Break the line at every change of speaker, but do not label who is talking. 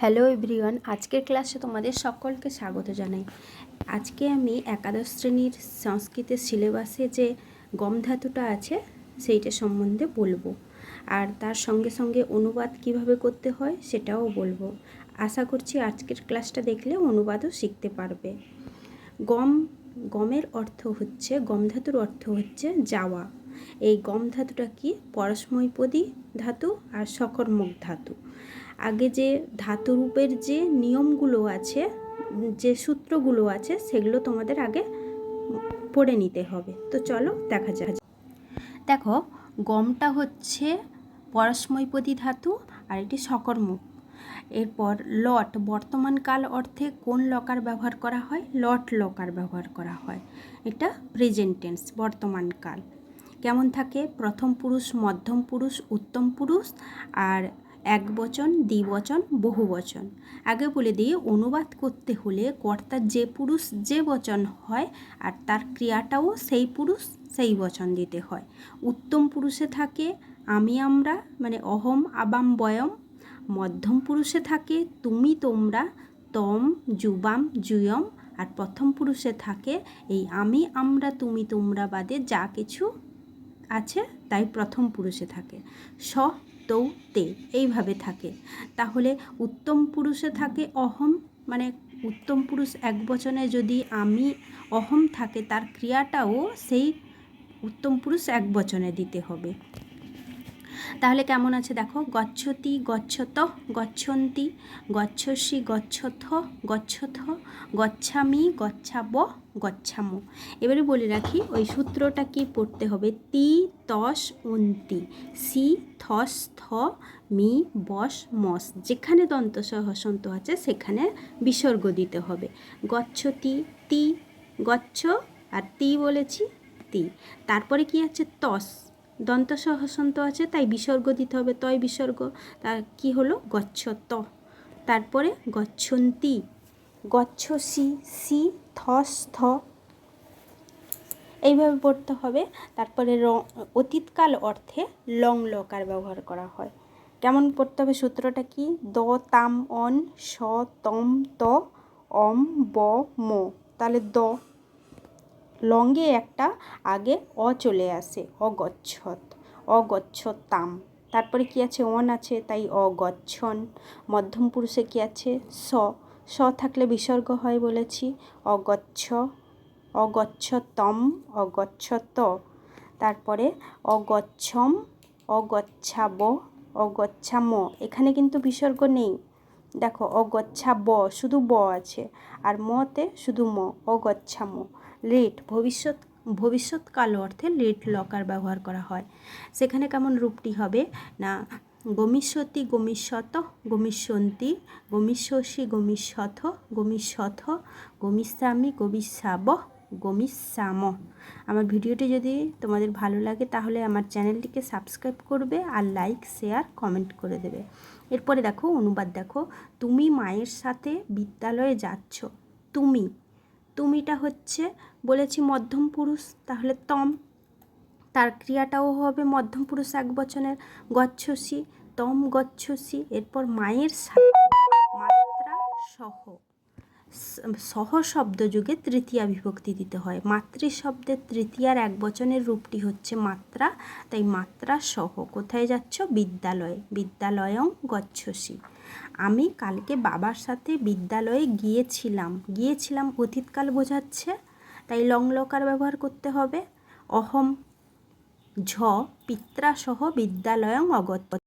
Hello everyone আজকের ক্লাসে তোমাদের সকলকে স্বাগত জানাই। আজকে আমি একাদশ শ্রেণির সংস্কৃতের সিলেবাসে যে গম ধাতুটা আছে, সেইটা সম্বন্ধে বলব। আর তার সঙ্গে সঙ্গে অনুবাদ কীভাবে করতে হয়, সেটাও বলব। আশা করছি আজকের ক্লাসটা দেখলে অনুবাদও শিখতে পারবে। গম, গমের অর্থ হচ্ছে, গম ধাতুর অর্থ হচ্ছে যাওয়া। এই গম ধাতুটা কি? পরস্মৈপদী ধাতু আর সকর্মক ধাতু। আগে যে ধাতুরূপের যে নিয়মগুলো আছে, যে সূত্রগুলো আছে, সেগুলো তোমাদের আগে পড়ে নিতে হবে। তো চলো দেখা যাক। দেখো, গমটা হচ্ছে পরস্মৈপদী ধাতু আর এটি সকর্মক এরপর লট, বর্তমান কাল অর্থে কোন লকার ব্যবহার করা হয়? লট লকার ব্যবহার করা হয়। এটা প্রেজেন্ট টেন্স বর্তমান কাল। কেমন থাকে? প্রথম পুরুষ, মধ্যম পুরুষ, উত্তম পুরুষ আর এক বচন দ্বিবচন বহু বচন আগে বলে দিই, অনুবাদ করতে হলে কর্তার যে পুরুষ যে বচন হয় আর তার ক্রিয়াটাও সেই পুরুষ সেই বচন দিতে হয়। উত্তম পুরুষে থাকে, আমি আমরা মানে অহম আবাম বয়ম। মধ্যম পুরুষে থাকে, তুমি তোমরা, তম, যুবাম জুয়ম আর প্রথম পুরুষে থাকে, এই আমি আমরা, তুমি তোমরা বাদে যা কিছু আছে তাই প্রথম পুরুষে থাকে। স তৌ তে এইভাবে থাকে। তাহলে উত্তম পুরুষে থাকে অহম মানে উত্তম পুরুষ এক বচনে যদি আমি অহম থাকে, তার ক্রিয়াটাও সেই উত্তম পুরুষ এক বচনে দিতে হবে। তাহলে কেমন আছে দেখো? গচ্ছতি, গচ্ছত, গচ্ছন্তি, গচ্ছসি, গচ্ছথ গচ্ছথ, গচ্ছামি, গচ্ছাব, গচ্ছামো। এবারে বলে রাখি, ওই সূত্রটা কি পড়তে হবে? তি, তস অন্তি সি, থস, থ, মি, বস, মস। যেখানে দন্ত হসন্ত আছে, সেখানে বিসর্গ দিতে হবে। গচ্ছতি, তি, গচ্ছ, আর তি বলেছি, তি। তারপরে কি আছে? তস। দন্ত হসন্ত আছে, তাই বিসর্গ দিতে হবে। তয় বিসর্গ তা কি হলো? গচ্ছ ত তারপরে গচ্ছন্তি। গচ্ছ সি সি থস থ এইভাবে পড়তে হবে। তারপরে র, অতীতকাল অর্থে লং লকার ব্যবহার করা হয়। কেমন পড়তে হবে সূত্রটা কি? দ, তাম, অন, স, তম, ত, অম, ব, ম। তাহলে দ লঙ্গে একটা আগে অ চলে আসে, অগচ্ছত, অগচ্ছতাম। তারপরে কি আছে? অন আছে, তাই অগচ্ছন। মধ্যম পুরুষে কি আছে? স। স থাকলে বিসর্গ হয় বলেছি। অগচ্ছ, অগচ্ছতম, অগচ্ছত। তারপরে অগচ্ছম, অগচ্ছাব, অগচ্ছাম। এখানে কিন্তু বিসর্গ নেই। দেখো, অগচ্ছাব, শুধু ব আছে। আর মতে শুধু ম, অগচ্ছাম। লেট, ভবিষ্যৎ ভবিষ্যৎ ভবিষ্যৎকাল অর্থে লেট লকার ব্যবহার করা হয়। সেখানে কেমন রূপটি হবে? না, গমিষ্যতি, গমিষ্যত, গমিষ্যন্তি, গমিষ্যসি, গমিষ্যথ গমিষ্যথ, গমিষ্যামি, গমিষ্যাব, গমিষ্যাম। আমার ভিডিওটি যদি তোমাদের ভালো লাগে, তাহলে আমার চ্যানেলটিকে সাবস্ক্রাইব করবে আর লাইক, শেয়ার, কমেন্ট করে দেবে। এরপরে দেখো, অনুবাদ দেখো। তুমি মায়ের সাথে বিদ্যালয়ে যাচ্ছ। তুমি তুমিটা হচ্ছে, বলেছি মধ্যম পুরুষ, তাহলে তম। তার ক্রিয়াটাও হবে মধ্যম পুরুষ এক বচনের গচ্ছসি, তম গচ্ছসি, এরপর মায়ের মাত্রা সহ। সহ শব্দ যুগে তৃতীয়া বিভক্তি দিতে হয়। মাতৃ শব্দের তৃতীয়ার এক বচনের রূপটি হচ্ছে মাত্রা, তাই মাত্রা সহ। কোথায় যাচ্ছ? বিদ্যালয়ে। বিদ্যালয়ং গচ্ছসি। আমি কালকে বাবার সাথে বিদ্যালয়ে গিয়েছিলাম। গিয়েছিলাম, অতীতকাল বোঝাচ্ছে, তাই লং লকার ব্যবহার করতে হবে। অহম, ঝ, পিত্রাসহ বিদ্যালয়ং অগত।